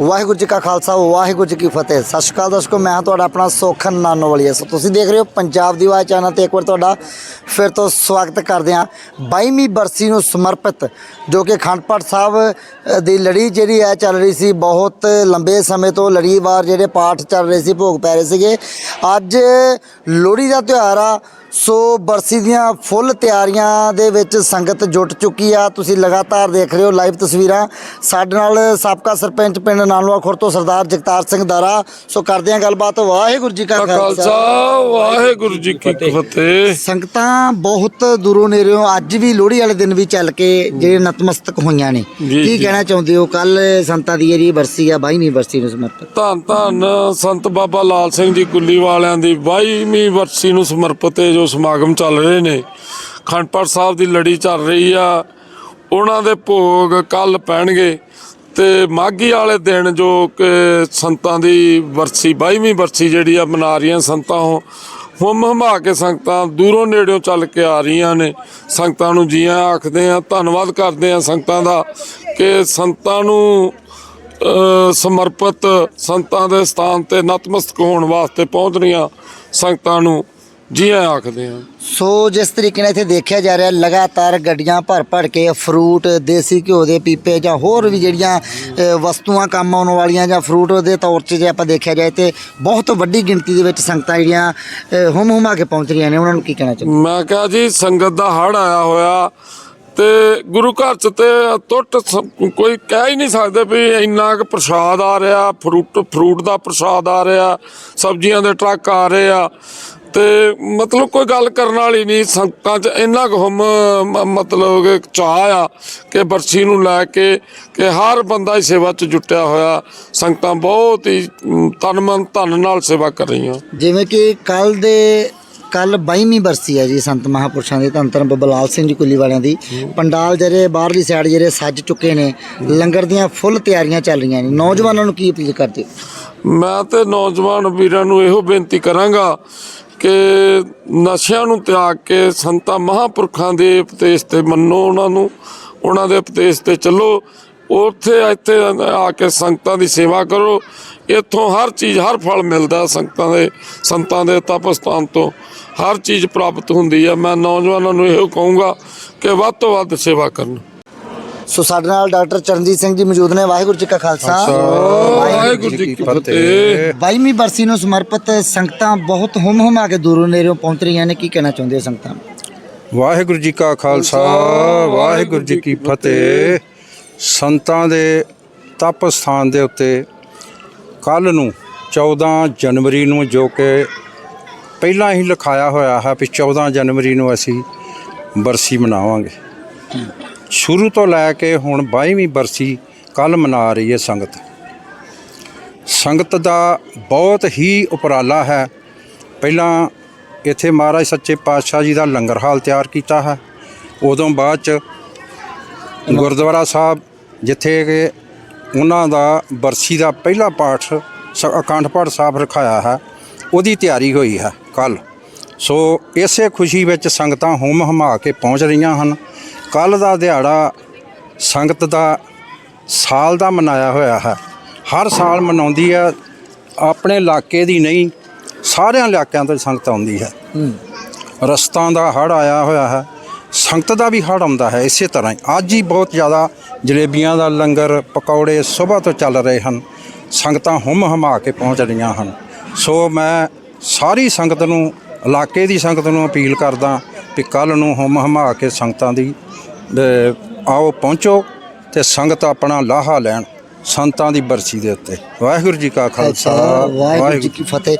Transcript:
ਵਾਹਿਗੁਰੂ ਜੀ ਕਾ ਖਾਲਸਾ, ਵਾਹਿਗੁਰੂ ਜੀ ਕੀ ਫਤਿਹ। ਸਤਿ ਸ਼੍ਰੀ ਅਕਾਲ ਦੋਸਤੋ, ਮੈਂ ਹਾਂ ਤੁਹਾਡਾ ਆਪਣਾ ਸੋਖਨ ਨਾਨੋਵਾਲੀਆ। ਸੋ ਤੁਸੀਂ ਦੇਖ ਰਹੇ ਹੋ ਪੰਜਾਬ ਦੀ ਆਵਾਜ਼ ਚੈਨਲ ਤੇ ਇੱਕ ਵਾਰ ਤੁਹਾਡਾ ਫਿਰ ਤੋਂ ਸਵਾਗਤ ਕਰਦੇ ਹਾਂ। 22ਵੀਂ ਬਰਸੀ ਨੂੰ ਸਮਰਪਿਤ, ਜੋ ਕਿ ਖੰਡਪਾਠ ਸਾਹਿਬ ਦੀ ਲੜੀ ਜਿਹੜੀ ਹੈ, ਚੱਲ ਰਹੀ ਸੀ, ਬਹੁਤ ਲੰਬੇ ਸਮੇਂ ਤੋਂ ਲੜੀਵਾਰ ਜਿਹੜੇ ਪਾਠ ਚੱਲ ਰਹੇ ਸੀ, ਭੋਗ ਪੈ ਰਹੇ ਸੀਗੇ। ਅੱਜ ਲੋਹੜੀ ਦਾ ਤਿਉਹਾਰ ਆ। ਸੋ ਬਰਸੀ ਦੀਆਂ ਫੁੱਲ ਤਿਆਰੀਆਂ ਦੇ ਵਿੱਚ ਸੰਗਤ ਜੁਟ ਚੁੱਕੀ ਆ। ਤੁਸੀਂ ਲਗਾਤਾਰ ਦੇਖ ਰਹੇ ਹੋ ਲਾਈਵ ਤਸਵੀਰਾਂ। ਸਾਡੇ ਨਾਲ ਸਾਬਕਾ ਸਰਪੰਚ ਪਿੰਡ ਨਾਨਵਾ ਖੁਰ ਤੋਂ ਸਰਦਾਰ ਜਗਤਾਰ ਸਿੰਘ ਦਾਰਾ। ਸੋ ਕਰਦੇ ਹਾਂ ਗੱਲਬਾਤ। ਵਾਹਿਗੁਰੂ ਜੀ ਕਾ ਖਾਲਸਾ। ਵਾਹਿਗੁਰੂ ਜੀ ਕੀ ਫਤਿਹ। ਸੰਗਤਾਂ ਬਹੁਤ ਦੂਰੋਂ ਨੇੜਿਓਂ ਅੱਜ ਵੀ ਲੋਹੜੀ ਵਾਲੇ ਦਿਨ ਵੀ ਚੱਲ ਕੇ ਜਿਹੜੇ ਨਤਮਸਤਕ ਹੋਈਆਂ ਨੇ। ਕੀ। ਕਹਿਣਾ ਚਾਹੁੰਦੇ ਹੋ? ਕੱਲ ਸੰਤਾਂ ਦੀ ਜਿਹੜੀ ਬਰਸੀ ਆ 22ਵੀਂ ਬਰਸੀ ਨੂੰ ਸਮਰਪਿਤ। ਧੰਨ ਧੰਨ ਸੰਤ ਬਾਬਾ ਲਾਲ ਸਿੰਘ ਜੀ ਕੁੱਲੀ ਵਾਲਿਆਂ ਦੀ 22ਵੀਂ ਵਰਸੀ ਨੂੰ ਸਮਰਪਿਤ ਜੋ ਸਮਾਗਮ ਚੱਲ ਰਹੇ ਨੇ। ਖੰਡਪੜ ਸਾਹਿਬ ਦੀ ਲੜੀ ਚੱਲ ਰਹੀ ਆ। ਉਹਨਾਂ ਦੇ ਭੋਗ ਕੱਲ ਪੈਣਗੇ। ਤੇ ਮਾਘੀ ਵਾਲੇ ਦਿਨ ਜੋ ਕਿ ਸੰਤਾਂ ਦੀ ਵਰਸੀ 22ਵੀਂ ਵਰਸੀ ਜਿਹੜੀ ਆ ਮਨਾ ਰਹੀਆਂ ਸੰਤਾਂ ਹੋ ਹੁਮ ਹਮਾ ਕੇ ਸੰਗਤਾਂ ਦੂਰੋਂ ਨੇੜਿਓਂ ਚੱਲ ਕੇ ਆ ਰਹੀਆਂ ਨੇ। ਸੰਗਤਾਂ ਨੂੰ ਜੀਆਂ ਆਖਦੇ ਆ, ਧੰਨਵਾਦ ਕਰਦੇ ਆ ਸੰਗਤਾਂ ਦਾ ਕਿ ਸੰਤਾਂ ਨੂੰ ਸਮਰਪਿਤ ਸੰਤਾਂ ਦੇ ਸਥਾਨ ਤੇ ਨਤਮਸਤਕ ਹੋਣ ਵਾਸਤੇ ਪਹੁੰਚ ਰਹੀਆਂ ਸੰਗਤਾਂ ਨੂੰ। ਜੀ ਆਇਆਂ ਆਖਦੇ ਆ। ਸੋ ਜਿਸ ਤਰੀਕੇ ਨਾਲ ਇੱਥੇ ਦੇਖਿਆ ਜਾ ਰਿਹਾ ਲਗਾਤਾਰ ਗੱਡੀਆਂ ਭਰ ਭਰ ਕੇ ਫਰੂਟ ਦੇਸੀ ਘਿਓ ਦੇ ਪੀਪੇ ਜਾਂ ਹੋਰ ਵੀ ਜਿਹੜੀਆਂ ਅ, ਵਸਤੂਆਂ ਕੰਮ ਆਉਣ ਵਾਲੀਆਂ ਜਾਂ ਫਰੂਟ ਦੇ ਤੌਰ 'ਚ ਜੇ ਆਪਾਂ ਦੇਖਿਆ ਜਾਏ ਤੇ ਬਹੁਤ ਵੱਡੀ ਗਿਣਤੀ ਦੇ ਵਿੱਚ ਸੰਗਤਾਂ ਜਿਹੜੀਆਂ ਹੁਮ ਹੁਮਾ ਕੇ ਪਹੁੰਚ ਰਹੀਆਂ ਨੇ। ਉਹਨਾਂ ਨੂੰ ਕੀ ਕਹਿਣਾ ਚਾਹੁੰਦੇ? ਮੈਂ ਕਿਹਾ ਜੀ ਸੰਗਤ ਦਾ ਹੜ ਆਇਆ ਹੋਇਆ ਤੇ ਗੁਰੂ ਘਰ ਚ ਤੇ ਟੁੱਟ ਕੋਈ ਕਹਿ ਹੀ ਨਹੀਂ ਸਕਦੇ ਵੀ ਇੰਨਾ ਕੁ ਪ੍ਰਸ਼ਾਦ ਆ ਰਿਹਾ ਫਰੂਟ ਫਰੂਟ ਦਾ ਪ੍ਰਸ਼ਾਦ ਆ ਰਿਹਾ ਸਬਜ਼ੀਆਂ ਦੇ ਟਰੱਕ ਆ ਰਹੇ ਆ। ਤੇ ਮਤਲਬ ਕੋਈ ਗੱਲ ਕਰਨ ਵਾਲੀ ਨਹੀਂ ਸੰਗਤਾਂ ਚ ਇੰਨਾ ਕੁ ਹਮ ਮਤਲਬ ਕਿ ਚਾਹ ਆ ਕਿ ਬਰਸੀ ਨੂੰ ਲੈ ਕੇ ਕਿ ਹਰ ਬੰਦਾ ਹੀ ਸੇਵਾ ਚ ਜੁਟਿਆ ਹੋਇਆ। ਸੰਗਤਾਂ ਬਹੁਤ ਹੀ ਤਨ ਮਨ ਧਨ ਨਾਲ ਸੇਵਾ ਕਰ ਰਹੀਆਂ। ਜਿਵੇਂ ਕਿ ਕੱਲ ਦੇ ਕੱਲ 22ਵੀਂ ਬਰਸੀ ਹੈ ਜੀ ਸੰਤ ਮਹਾਪੁਰਸ਼ਾਂ ਦੇ ਧੰਨ ਧੰਨ ਬਾਬਾ ਲਾਲ ਸਿੰਘ ਜੀ ਕੁੱਲੀ ਵਾਲਿਆਂ ਦੀ। ਪੰਡਾਲ ਜਿਹੜੇ ਬਾਹਰਲੀ ਸਾਈਡ ਜਿਹੜੇ ਸੱਜ ਚੁੱਕੇ ਨੇ ਲੰਗਰ ਦੀਆਂ ਫੁੱਲ ਤਿਆਰੀਆਂ ਚੱਲ ਰਹੀਆਂ ਨੇ। ਨੌਜਵਾਨਾਂ ਨੂੰ ਕੀ ਅਪੀਲ ਕਰਦੇ ਮੈਂ ਤੇ ਨੌਜਵਾਨ ਵੀਰਾਂ ਨੂੰ ਇਹੋ ਬੇਨਤੀ ਕਰਾਂਗਾ ਕਿ ਨਸ਼ਿਆਂ ਨੂੰ ਤਿਆਗ ਕੇ ਸੰਤਾਂ ਮਹਾਪੁਰਖਾਂ ਦੇ ਉਪਦੇਸ਼ ਤੇ ਮੰਨੋ ਉਹਨਾਂ ਨੂੰ, ਉਹਨਾਂ ਦੇ ਉਪਦੇਸ਼ ਤੇ ਚੱਲੋ। ਉੱਥੇ ਇੱਥੇ ਆ ਕੇ ਸੰਗਤਾਂ ਦੀ ਸੇਵਾ ਕਰੋ। ਇੱਥੋਂ ਹਰ ਚੀਜ਼, ਹਰ ਫਲ ਮਿਲਦਾ ਸੰਗਤਾਂ ਦੇ, ਸੰਤਾਂ ਦੇ ਤਪਸਥਾਨ ਤੋਂ। ਹਰ ਚੀਜ਼ ਪ੍ਰਾਪਤ ਹੁੰਦੀ ਹੈ ਮੈਂ ਨੌਜਵਾਨਾਂ ਨੂੰ ਇਹੋ ਕਹੂੰਗਾ ਕਿ ਵੱਧ ਤੋਂ ਵੱਧ ਸੇਵਾ ਕਰਨ। ਸੋ ਸਾਡੇ ਨਾਲ ਡਾਕਟਰ ਚਰਨਜੀਤ ਸਿੰਘ ਜੀ ਮੌਜੂਦ ਨੇ। ਵਾਹਿਗੁਰੂ ਜੀ ਕਾ ਖਾਲਸਾ। ਵਾਹਿਗੁਰੂ ਜੀ ਕੀ ਫਤਿਹ। 22ਵੀਂ ਬਰਸੀ ਨੂੰ ਸਮਰਪਿਤ ਸੰਗਤਾਂ ਬਹੁਤ ਹੁਮ ਹੁਮਾ ਕੇ ਦੂਰੋਂ ਨੇੜਿਓਂ ਪਹੁੰਚ ਰਹੀਆਂ ਨੇ। ਕੀ ਕਹਿਣਾ ਚਾਹੁੰਦੇ ਹੋ ਸੰਗਤਾਂ? ਵਾਹਿਗੁਰੂ ਜੀ ਕਾ ਖਾਲਸਾ ਵਾਹਿਗੁਰੂ ਜੀ ਕੀ ਫਤਿਹ। ਸੰਤਾਂ ਦੇ ਤਪ ਸਥਾਨ ਦੇ ਉੱਤੇ ਕੱਲ ਨੂੰ 14 ਜਨਵਰੀ ਨੂੰ ਜੋ ਕਿ ਪਹਿਲਾਂ ਹੀ ਲਿਖਾਇਆ ਹੋਇਆ ਹੈ ਵੀ 14 ਜਨਵਰੀ ਨੂੰ ਅਸੀਂ ਬਰਸੀ ਮਨਾਵਾਂਗੇ। ਸ਼ੁਰੂ ਤੋਂ ਲੈ ਕੇ ਹੁਣ 22ਵੀਂ ਬਰਸੀ ਕੱਲ ਮਨਾ ਰਹੀ ਹੈ ਸੰਗਤ। ਸੰਗਤ ਦਾ ਬਹੁਤ ਹੀ ਉਪਰਾਲਾ ਹੈ। ਪਹਿਲਾਂ ਇੱਥੇ ਮਹਾਰਾਜ ਸੱਚੇ ਪਾਤਸ਼ਾਹ ਜੀ ਦਾ ਲੰਗਰ ਹਾਲ ਤਿਆਰ ਕੀਤਾ ਹੈ। ਉਦੋਂ ਬਾਅਦ ਚ ਗੁਰਦੁਆਰਾ ਸਾਹਿਬ ਜਿੱਥੇ ਕਿ ਉਹਨਾਂ ਦਾ ਬਰਸੀ ਦਾ ਪਹਿਲਾ ਪਾਠ ਸ- ਅਖੰਡ ਪਾਠ ਸਾਹਿਬ ਰਖਾਇਆ ਹੈ, ਉਹਦੀ ਤਿਆਰੀ ਹੋਈ ਹੈ ਕੱਲ ਸੋ ਇਸੇ ਖੁਸ਼ੀ ਵਿੱਚ ਸੰਗਤਾਂ ਹੁਮ ਹਮਾ ਕੇ ਪਹੁੰਚ ਰਹੀਆਂ ਹਨ। ਕੱਲ ਦਾ ਦਿਹਾੜਾ ਸੰਗਤ ਦਾ ਸਾਲ ਦਾ ਮਨਾਇਆ ਹੋਇਆ ਹੈ। ਹਰ ਸਾਲ ਮਨਾਉਂਦੀ ਹੈ। ਆਪਣੇ ਇਲਾਕੇ ਦੀ ਨਹੀਂ ਸਾਰਿਆਂ ਇਲਾਕਿਆਂ ਤੋਂ ਸੰਗਤ ਆਉਂਦੀ ਹੈ। ਰਸਤਾਂ ਦਾ ਹੜ ਆਇਆ ਹੋਇਆ ਹੈ। ਸੰਗਤ ਦਾ ਵੀ ਹੜ ਆਉਂਦਾ ਹੈ ਇਸੇ ਤਰ੍ਹਾਂ ਹੀ। ਅੱਜ ਹੀ ਬਹੁਤ ਜ਼ਿਆਦਾ ਜਲੇਬੀਆਂ ਦਾ ਲੰਗਰ ਪਕੌੜੇ ਸਵੇਰ ਤੋਂ ਚੱਲ ਰਹੇ ਹਨ। ਸੰਗਤਾਂ ਹੁਮ ਹਮਾ ਕੇ ਪਹੁੰਚ ਰਹੀਆਂ ਹਨ। ਸੋ ਮੈਂ ਸਾਰੀ ਸੰਗਤ ਨੂੰ ਇਲਾਕੇ ਦੀ ਸੰਗਤ ਨੂੰ ਅਪੀਲ ਕਰਦਾ ਕਿ ਕੱਲ ਨੂੰ ਹੁਮ ਹਮਾ ਕੇ ਸੰਗਤਾਂ ਦੀ ਆਓ ਪਹੁੰਚੋ ਤੇ ਸੰਗਤ ਆਪਣਾ ਲਾਹਾ ਲੈਣ ਸੰਤਾਂ ਦੀ ਬਰਸੀ ਦੇ ਉੱਤੇ। ਵਾਹਿਗੁਰੂ ਜੀ ਕਾ ਖਾਲਸਾ ਵਾਹਿਗੁਰੂ ਜੀ ਕੀ ਫਤਿਹ।